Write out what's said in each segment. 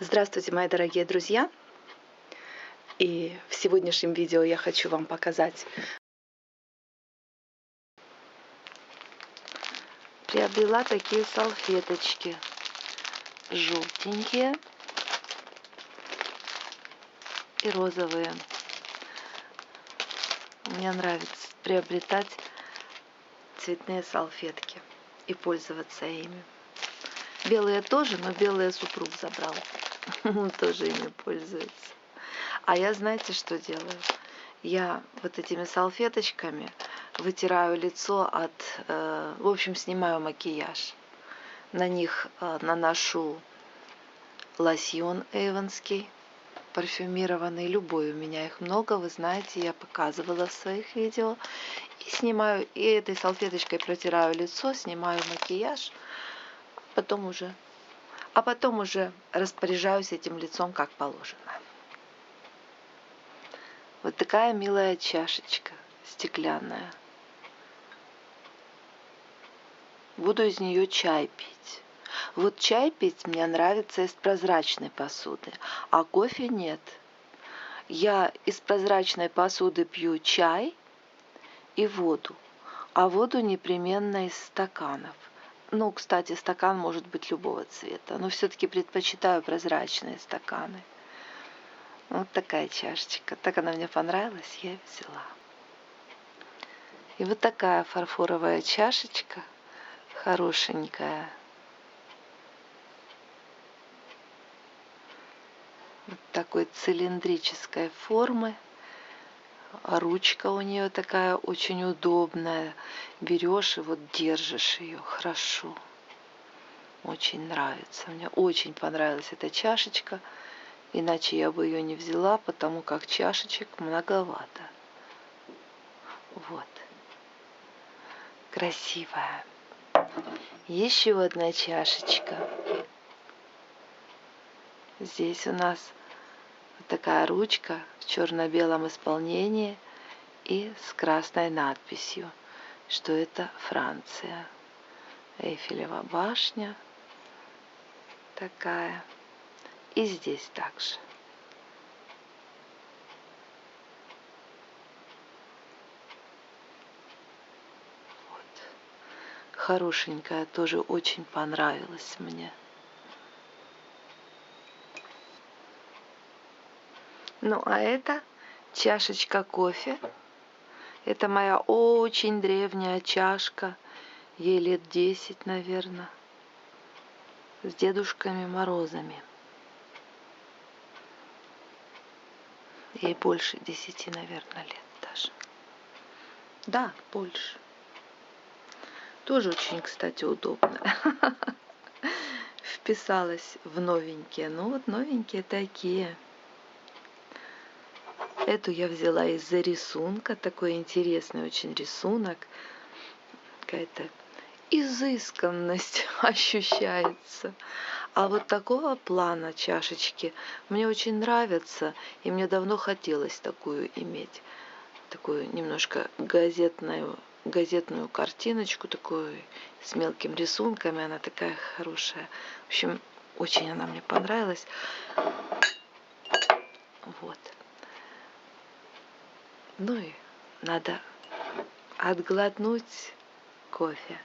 Здравствуйте, мои дорогие друзья! И в сегодняшнем видео я хочу вам показать. Приобрела такие салфеточки желтенькие и розовые. Мне нравится приобретать цветные салфетки и пользоваться ими. Белые тоже, но белые супруг забрал. Он тоже ими пользуется. А я знаете, что делаю? Я вот этими салфеточками вытираю лицо от... Э, в общем, снимаю макияж. На них э, наношу лосьон эйвонский, парфюмированный, любой. У меня их много, вы знаете, я показывала в своих видео. И снимаю, и этой салфеточкой протираю лицо, снимаю макияж потом уже, а потом уже распоряжаюсь этим лицом как положено. Вот такая милая чашечка стеклянная. Буду из нее чай пить. Вот чай пить мне нравится из прозрачной посуды, а кофе нет. Я из прозрачной посуды пью чай и воду, а воду непременно из стаканов – ну, кстати, стакан может быть любого цвета, но все-таки предпочитаю прозрачные стаканы. Вот такая чашечка. Так она мне понравилась, я взяла. И вот такая фарфоровая чашечка, хорошенькая. Вот такой цилиндрической формы ручка у нее такая очень удобная. Берешь и вот держишь ее хорошо. Очень нравится. Мне очень понравилась эта чашечка. Иначе я бы ее не взяла, потому как чашечек многовато. Вот. Красивая. Еще одна чашечка. Здесь у нас такая ручка в черно-белом исполнении и с красной надписью, что это Франция. Эйфелева башня такая. И здесь также. Вот. Хорошенькая, тоже очень понравилась мне. Ну, а это чашечка кофе. Это моя очень древняя чашка. Ей лет 10, наверное. С дедушками Морозами. Ей больше 10, наверное, лет даже. Да, больше. Тоже очень, кстати, удобно. Вписалась в новенькие. Ну вот новенькие такие. Эту я взяла из-за рисунка, такой интересный очень рисунок. Какая-то изысканность ощущается. А вот такого плана чашечки мне очень нравятся, и мне давно хотелось такую иметь. Такую немножко газетную, газетную картиночку, такую с мелким рисунками, она такая хорошая. В общем, очень она мне понравилась. Вот. Ну и надо отглотнуть кофе.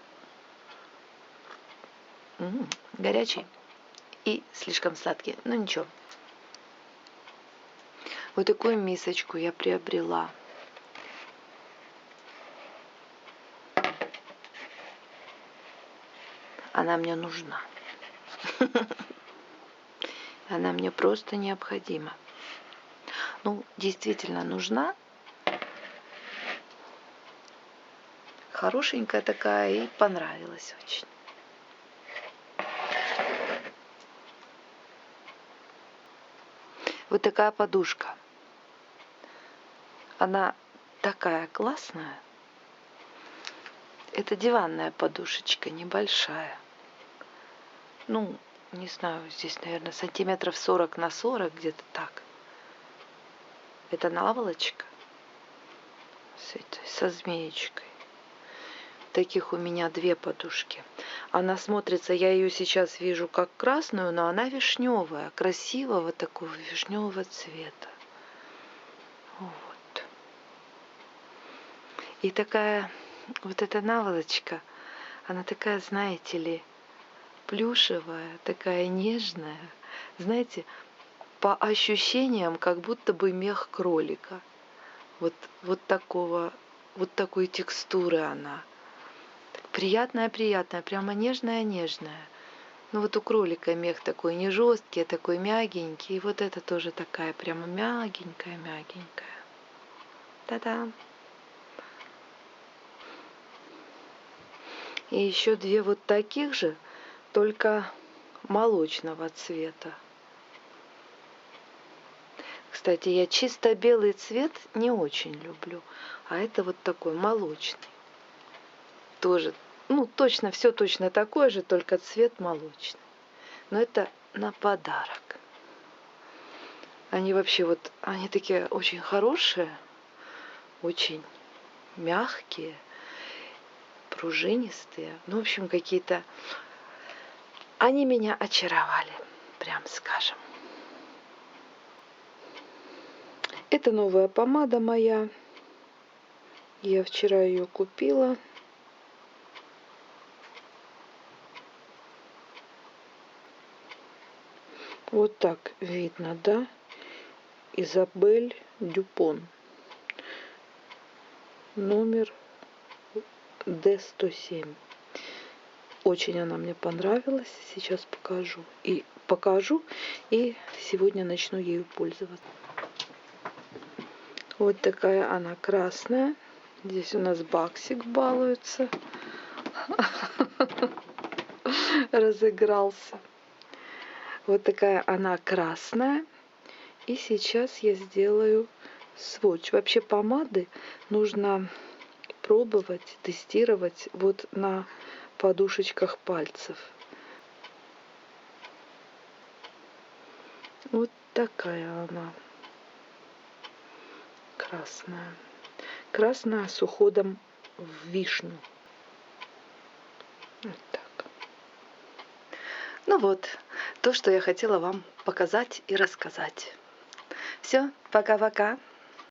М-м, горячий и слишком сладкий. Ну ничего. Вот такую мисочку я приобрела. Она мне нужна. Она мне просто необходима. Ну, действительно нужна, хорошенькая такая и понравилась очень. Вот такая подушка. Она такая классная. Это диванная подушечка, небольшая. Ну, не знаю, здесь, наверное, сантиметров 40 на 40, где-то так. Это наволочка с этой, со змеечкой таких у меня две подушки. Она смотрится, я ее сейчас вижу как красную, но она вишневая, красивого такого вишневого цвета. Вот. И такая, вот эта наволочка, она такая, знаете ли, плюшевая, такая нежная. Знаете, по ощущениям, как будто бы мех кролика. Вот, вот такого, вот такой текстуры она. Приятная-приятная, прямо нежная-нежная. Ну вот у кролика мех такой не жесткий, а такой мягенький. И вот это тоже такая прямо мягенькая-мягенькая. Та-да! И еще две вот таких же, только молочного цвета. Кстати, я чисто белый цвет не очень люблю, а это вот такой молочный. Тоже, ну, точно, все точно такое же, только цвет молочный. Но это на подарок. Они вообще вот, они такие очень хорошие, очень мягкие, пружинистые. Ну, в общем, какие-то... Они меня очаровали, прям скажем. Это новая помада моя. Я вчера ее купила. Вот так видно, да? Изабель Дюпон. Номер D107. Очень она мне понравилась. Сейчас покажу. И покажу. И сегодня начну ею пользоваться. Вот такая она красная. Здесь у нас баксик балуется. Разыгрался. Вот такая она красная. И сейчас я сделаю сводч. Вообще помады нужно пробовать, тестировать вот на подушечках пальцев. Вот такая она красная. Красная с уходом в вишню. Вот так. Ну вот, то, что я хотела вам показать и рассказать. Все, пока-пока.